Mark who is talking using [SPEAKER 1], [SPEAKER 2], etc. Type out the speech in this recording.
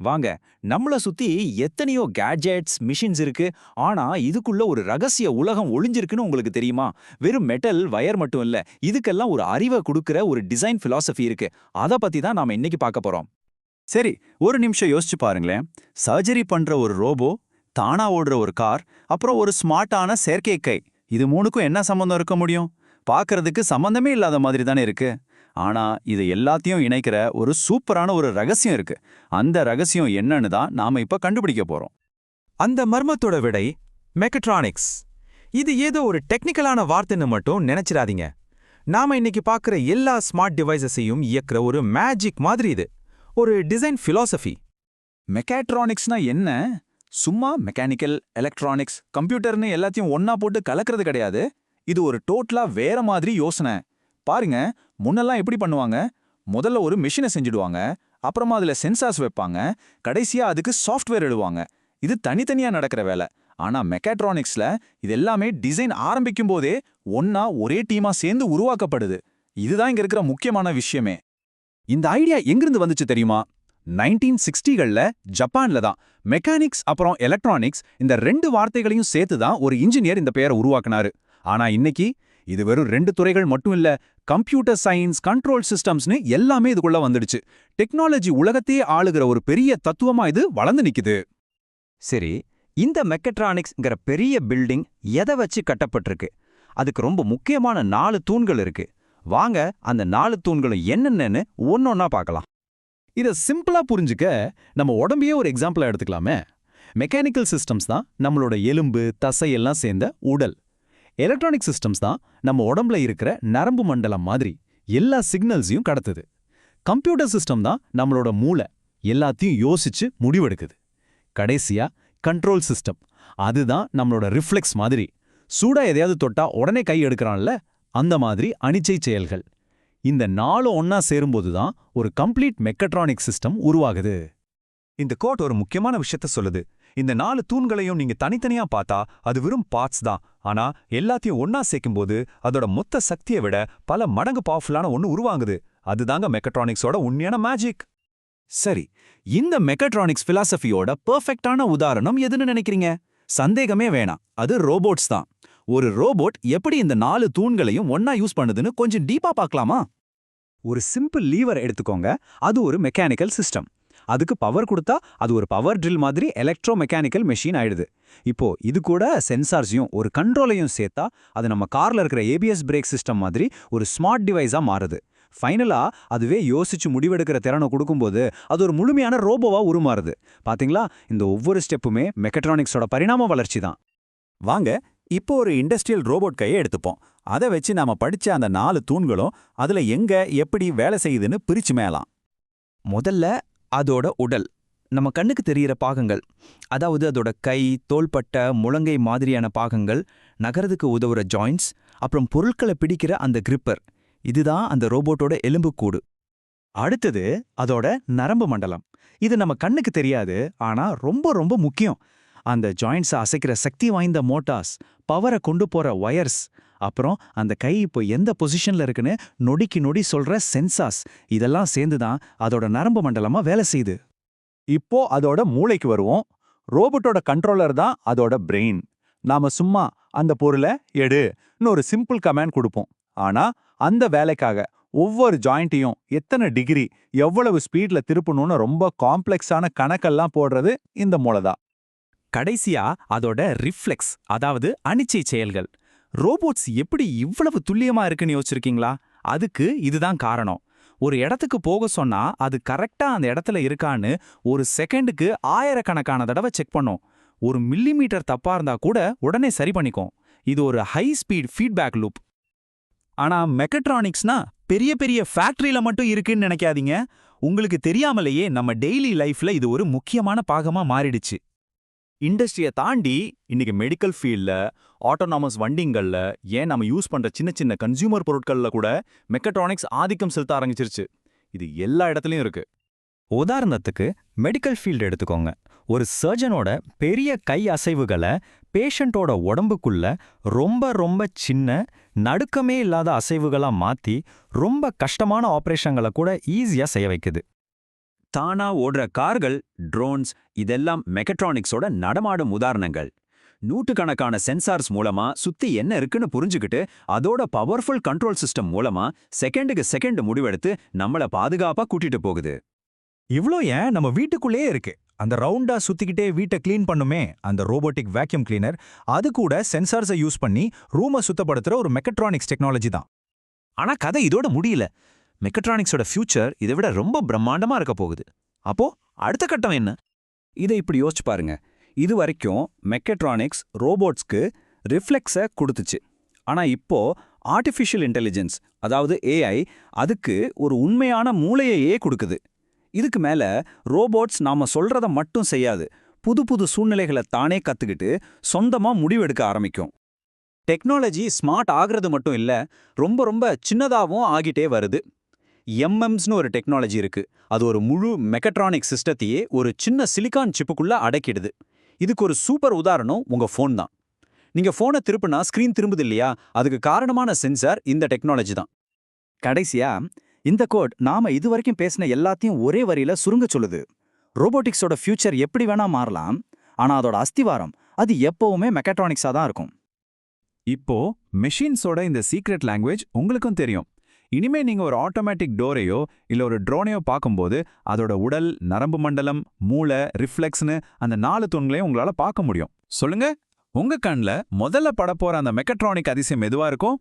[SPEAKER 1] வாங்க நம்மள சுத்தி எத்தனையோ கேட்ஜெட்ஸ் மிஷின்ஸ் இருக்கு. ஆனா இதுக்குள்ள ஒரு ரகசிய உலகம் ஒளிஞ்சிருக்குன்னு உங்களுக்கு தெரியுமா? வெறும் மெட்டல் வயர் மட்டும் இல்ல. இதுக்கெல்லாம் ஒரு அறிவை கொடுக்கிற ஒரு டிசைன் பிலாசபி இருக்கு. அத பத்தி தான் நாம இன்னைக்கு பார்க்க போறோம்.
[SPEAKER 2] சரி ஒரு நிமிஷம் யோசிச்சு பாருங்களேன். சர்ஜரி பண்ற ஒரு ரோபோ தானா ஓடுற ஒரு கார் அப்புறம் ஒரு ஸ்மார்ட்டான செயற்கை கை இது மூணுக்கும் என்ன சம்பந்தம் இருக்க முடியும்? பார்க்கறதுக்கு சம்பந்தமே இல்லாத மாதிரி தானே இருக்கு. ஆனா இது எல்லாத்தையும் இணைக்கிற ஒரு சூப்பரான ஒரு ரகசியம் இருக்கு. அந்த ரகசியம் என்னன்னு தான் நாம இப்ப கண்டுபிடிக்க போறோம்.
[SPEAKER 3] அந்த மர்மத்தோட விடை மெக்கட்ரானிக்ஸ் இது ஏதோ ஒரு டெக்னிக்கலான வார்த்தைன்னு மட்டும் நினைச்சிடாதீங்க. நாம இன்னைக்கு பார்க்குற எல்லா ஸ்மார்ட் டிவைசஸையும் இயக்குற ஒரு மேஜிக் மாதிரி இது. ஒரு டிசைன் philosophy.
[SPEAKER 1] மெக்காட்ரானிக்ஸ்னா என்ன? சும்மா மெக்கானிக்கல் எலக்ட்ரானிக்ஸ் கம்ப்யூட்டர்னு எல்லாத்தையும் ஒண்ணா போட்டு கலக்கிறது கிடையாது. இது ஒரு டோட்டலா வேற மாதிரி யோசனை. பாருங்க முன்னெல்லாம் எப்படி பண்ணுவாங்க? முதல்ல ஒரு மிஷினை செஞ்சுடுவாங்க அப்புறமா அதுல சென்சார்ஸ் வைப்பாங்க கடைசியா அதுக்கு சாஃப்ட்வேர் எழுவாங்க இது தனித்தனியா நடக்கிற வேலை. ஆனா மெக்காட்ரானிக்ஸ்ல இது எல்லாமே டிசைன் ஆரம்பிக்கும் போதே ஒன்னா ஒரே டீமா சேர்ந்து உருவாக்கப்படுது. இதுதான் இங்க இருக்கிற முக்கியமான விஷயமே.
[SPEAKER 2] இந்த ஐடியா எங்கிருந்து வந்துச்சு தெரியுமா? நைன்டீன் சிக்ஸ்டிகள்ல ஜப்பான்ல தான். மெக்கானிக்ஸ் அப்புறம் எலக்ட்ரானிக்ஸ் இந்த ரெண்டு வார்த்தைகளையும் சேர்த்து தான் ஒரு இன்ஜினியர் இந்த பெயரை உருவாக்குனாரு. ஆனா இன்னைக்கு இது வெறும் ரெண்டு துறைகள் மட்டும் இல்ல கம்ப்யூட்டர் சயின்ஸ் கண்ட்ரோல் சிஸ்டம்ஸ்னு எல்லாமே இதுக்குள்ள வந்துடுச்சு. டெக்னாலஜி உலகத்தையே ஆளுகிற ஒரு பெரிய தத்துவமா இது வளர்ந்து நிக்குது.
[SPEAKER 4] சரி இந்த மெக்கட்ரானிக்ஸ்ங்கிற பெரிய பில்டிங் எதை வச்சு கட்டப்பட்டிருக்கு? அதுக்கு ரொம்ப முக்கியமான நாலு தூண்கள் இருக்கு. வாங்க அந்த நாலு தூண்களும் என்னென்னன்னு ஒன்னொன்னா பார்க்கலாம்.
[SPEAKER 2] இத சிம்பிளா புரிஞ்சுக்க நம்ம உடம்பையே ஒரு எக்ஸாம்பிளா எடுத்துக்கலாமே. மெக்கானிக்கல் சிஸ்டம்ஸ் தான் நம்மளோட எலும்பு தசை எல்லாம் சேர்ந்த உடல். எலக்ட்ரானிக் சிஸ்டம்ஸ் தான் நம்ம உடம்புல இருக்கிற நரம்பு மண்டலம் மாதிரி எல்லா சிக்னல்ஸையும் கடத்துது. கம்ப்யூட்டர் சிஸ்டம் தான் நம்மளோட மூளை. எல்லாத்தையும் யோசிச்சு முடிவெடுக்குது. கடைசியா கண்ட்ரோல் சிஸ்டம் அதுதான் நம்மளோட ரிஃப்ளெக்ஸ் மாதிரி. சூடா எதையாவது தொட்டா உடனே கை எடுக்கறான்ல அந்த மாதிரி அனிச்சை செயல்கள். இந்த நாலு ஒன்னா சேரும்போது தான் ஒரு கம்ப்ளீட் மெக்கட்ரானிக் சிஸ்டம் உருவாகுது.
[SPEAKER 3] இந்த கோட் ஒரு முக்கியமான விஷயத்த சொல்லுது. இந்த நாலு தூண்களையும் நீங்க தனித்தனியா பார்த்தா அது வெறும் பார்ட்ஸ் தான். ஆனா எல்லாத்தையும் ஒன்னா சேர்க்கும்போது அதோட மொத்த சக்தியை விட பல மடங்கு பவர்ஃபுல்லான ஒன்னு உருவாங்குது அதுதாங்க மெக்கட்ரானிக்ஸோட உண்மையான மேஜிக்
[SPEAKER 1] சரி இந்த மெக்கட்ரானிக்ஸ் பிலாசபியோட பெர்ஃபெக்ட்டான உதாரணம் எதுன்னு நினைக்கிறீங்க? சந்தேகமே வேணாம். அது ரோபோட்ஸ் தான். ஒரு ரோபோட் எப்படி இந்த நாலு தூண்களையும் ஒன்னா யூஸ் பண்ணுதுன்னு கொஞ்சம் டீப்பா பார்க்கலாமா?
[SPEAKER 2] ஒரு சிம்பிள் லீவர் எடுத்துக்கோங்க. அது ஒரு மெக்கானிக்கல் சிஸ்டம் அதுக்கு பவர் கொடுத்தா அது ஒரு பவர் ட்ரில் மாதிரி எலக்ட்ரோ மெக்கானிக்கல் மெஷின் ஆயிடுது. இப்போ இது கூட சென்சார்ஸையும் ஒரு கண்ட்ரோலையும் சேர்த்தா அது நம்ம கார்ல இருக்கிற ஏபிஎஸ் பிரேக் சிஸ்டம் மாதிரி ஒரு ஸ்மார்ட் டிவைஸா மாறுது. ஃபைனலா அதுவே யோசிச்சு முடிவெடுக்கிற திறனை கொடுக்கும்போது அது ஒரு முழுமையான ரோபோவா உருமாறுது. பாத்தீங்களா? இந்த ஒவ்வொரு ஸ்டெப்புமே மெக்கட்ரானிக்ஸோட பரிணாம வளர்ச்சி தான்.
[SPEAKER 1] வாங்க இப்போ ஒரு இண்டஸ்ட்ரியல் ரோபோட் கையை எடுத்துப்போம். அதை வச்சு நாம படிச்ச அந்த நாலு தூண்களும் அதுல எங்க எப்படி வேலை செய்யுதுன்னு பிரிச்சு மேலாம்.
[SPEAKER 4] முதல்ல அதோட உடல். நம்ம கண்ணுக்கு தெரிகிற பாகங்கள் அதாவது அதோட கை தோள்பட்டை முழங்கை மாதிரியான பாகங்கள் நகரத்துக்கு உதவுற ஜாயின்ட்ஸ் அப்புறம் பொருட்களை பிடிக்கிற அந்த கிரிப்பர் இதுதான் அந்த ரோபோட்டோட எலும்புக்கூடு
[SPEAKER 2] அடுத்தது அதோட நரம்பு மண்டலம். இது நம்ம கண்ணுக்கு தெரியாது ஆனா ரொம்ப ரொம்ப முக்கியம். அந்த ஜாயிண்ட்ஸை அசைக்கிற சக்தி வாய்ந்த மோட்டார்ஸ் பவரை கொண்டு போற ஒயர்ஸ் அப்புறம் அந்த கை இப்போ எந்த பொசிஷன்ல இருக்குன்னு நொடிக்கு நொடி சொல்ற சென்சார்ஸ் இதெல்லாம் சேர்ந்து தான் அதோட நரம்பு மண்டலமா வேலை செய்யுது. இப்போ அதோட மூளைக்கு வருவோம். ரோபோட்டோட கண்ட்ரோலர் தான் அதோட பிரெயின் நாம சும்மா அந்த பொருளை எடுன்னு ஒரு சிம்பிள் கமேண்ட் கொடுப்போம். ஆனா அந்த வேலைக்காக ஒவ்வொரு ஜாயிண்ட்டையும் எத்தனை டிகிரி எவ்வளவு ஸ்பீட்ல திருப்பணும்னு ரொம்ப காம்ப்ளெக்ஸான கணக்கெல்லாம் போடுறது இந்த மூளை தான்
[SPEAKER 1] கடைசியா அதோட ரிஃப்ளெக்ஸ் அதாவது அனிச்சை செயல்கள். ரோபோட்ஸ் எப்படி இவ்வளவு துல்லியமா இருக்குன்னு யோசிச்சிருக்கீங்களா? அதுக்கு இதுதான் காரணம். ஒரு இடத்துக்கு போக சொன்னா அது கரெக்டா அந்த இடத்துல இருக்கான்னு ஒரு செகண்டுக்கு ஆயிரக்கணக்கான தடவை செக் பண்ணும். ஒரு மில்லிமீட்டர் தப்பா இருந்தா கூட உடனே சரி பண்ணிக்கும். இது ஒரு ஹை ஸ்பீட் ஃபீட்பேக் லூப். ஆனா மெக்கட்ரானிக்ஸ்னா பெரிய பெரிய ஃபேக்டரியில மட்டும் இருக்குன்னு நினைக்காதீங்க. உங்களுக்கு தெரியாமலேயே நம்ம டெய்லி லைஃப்ல இது ஒரு முக்கியமான பாகமா மாறிடுச்சு. இண்டஸ்ட்ரியை தாண்டி இன்னைக்கு மெடிக்கல் ஃபீல்டில் ஆட்டோனாமஸ் வண்டிங்கள்ல ஏன் நம்ம யூஸ் பண்ற சின்ன சின்ன கன்சியூமர் பொருட்கள்ல கூட மெக்கட்ரானிக்ஸ் ஆதிக்கம் செலுத்த ஆரம்பிச்சிருச்சு. இது எல்லா இடத்துலயும் இருக்கு.
[SPEAKER 4] உதாரணத்துக்கு மெடிக்கல் ஃபீல்டு எடுத்துக்கோங்க. ஒரு சர்ஜனோட பெரிய கை அசைவுகளை பேஷண்ட்டோட உடம்புக்குள்ள ரொம்ப ரொம்ப சின்ன நடுக்கமே இல்லாத அசைவுகளா மாத்தி ரொம்ப கஷ்டமான ஆப்ரேஷன்களை கூட ஈஸியா செய்ய வைக்குது.
[SPEAKER 3] தானா ஓடுற கார்கள் ட்ரோன்ஸ் இதெல்லாம் மெக்கட்ரானிக்ஸோட நடமாடும் உதாரணங்கள். நூற்றுக்கணக்கான சென்சார்ஸ் மூலமா சுத்தி என்ன இருக்குன்னு புரிஞ்சுக்கிட்டு அதோட பவர்ஃபுல் கண்ட்ரோல் சிஸ்டம் மூலமா செகண்டுக்கு செகண்ட் முடிவெடுத்து நம்மள பாதுகாப்பா கூட்டிட்டு போகுது.
[SPEAKER 2] இவ்ளோ ஏன் நம்ம வீட்டுக்குள்ளேயே இருக்கு. அந்த ரவுண்டா சுத்திக்கிட்டே வீட்டை கிளீன் பண்ணுமே அந்த ரோபோட்டிக் வேக்யூம் கிளீனர் அது கூட சென்சார்ஸை யூஸ் பண்ணி ரூமை சுத்தப்படுத்துற ஒரு மெக்கட்ரானிக்ஸ் டெக்னாலஜி தான்.
[SPEAKER 3] ஆனா கதை இதோட முடியல. மெக்கட்ரானிக்ஸோட ஃபியூச்சர் இதை விட ரொம்ப பிரம்மாண்டமா இருக்க போகுது. அப்போ அடுத்த கட்டம் என்ன?
[SPEAKER 4] இதை இப்படி யோசிச்சு பாருங்க. இது வரைக்கும் மெக்கட்ரானிக்ஸ் ரோபோட்ஸ்க்கு ரிஃப்ளெக்ஸை கொடுத்துச்சு. ஆனா இப்போ ஆர்டிஃபிஷியல் இன்டெலிஜென்ஸ் அதாவது ஏஐ அதுக்கு ஒரு உண்மையான மூளையையே கொடுக்குது. இதுக்கு மேல ரோபோட்ஸ் நாம சொல்றத மட்டும் செய்யாது. புது புது சூழ்நிலைகளை தானே கத்துக்கிட்டு சொந்தமா முடிவெடுக்க ஆரம்பிக்கும். டெக்னாலஜி ஸ்மார்ட் ஆகிறது மட்டும் இல்ல ரொம்ப ரொம்ப சின்னதாவும் ஆகிட்டே வருது. எம்எம்ஸ்னு ஒரு டெக்னாலஜி இருக்கு. அது ஒரு முழு மெக்கட்ரானிக் சிஸ்டத்தையே ஒரு சின்ன சிலிக்கான் சிப்புக்குள்ள அடக்கிடுது. இதுக்கு ஒரு சூப்பர் உதாரணம் உங்க ஃபோன் தான். நீங்க ஃபோனை திருப்பினா ஸ்க்ரீன் திரும்புது இல்லையா அதுக்கு காரணமான சென்சார் இந்த டெக்னாலஜி தான். கடைசியா இந்த கோட் நாம இதுவரைக்கும் பேசின எல்லாத்தையும் ஒரே வரியில சுருங்க சொல்லுது. ரோபோட்டிக்ஸோட ஃபியூச்சர் எப்படி வேணா மாறலாம் ஆனா அதோட அஸ்திவாரம் அது எப்பவுமே மெக்கட்ரானிக்ஸா தான் இருக்கும்.
[SPEAKER 3] இப்போ மெஷின்ஸோட இந்த சீக்ரெட் லாங்குவேஜ் உங்களுக்கும் தெரியும். இனிமே நீங்க ஒரு ஆட்டோமேட்டிக் டோரையோ இல்ல ஒரு ட்ரோனையோ பார்க்கும்போது அதோட உடல் நரம்பு மண்டலம் மூளை ரிஃப்ளெக்ஸ்னு அந்த நாலு தூண்களையும் உங்களால பார்க்க முடியும். சொல்லுங்க உங்க கண்ல முதல்ல படப்போற அந்த மெக்கட்ரானிக் அதிசயம் எதுவா இருக்கும்?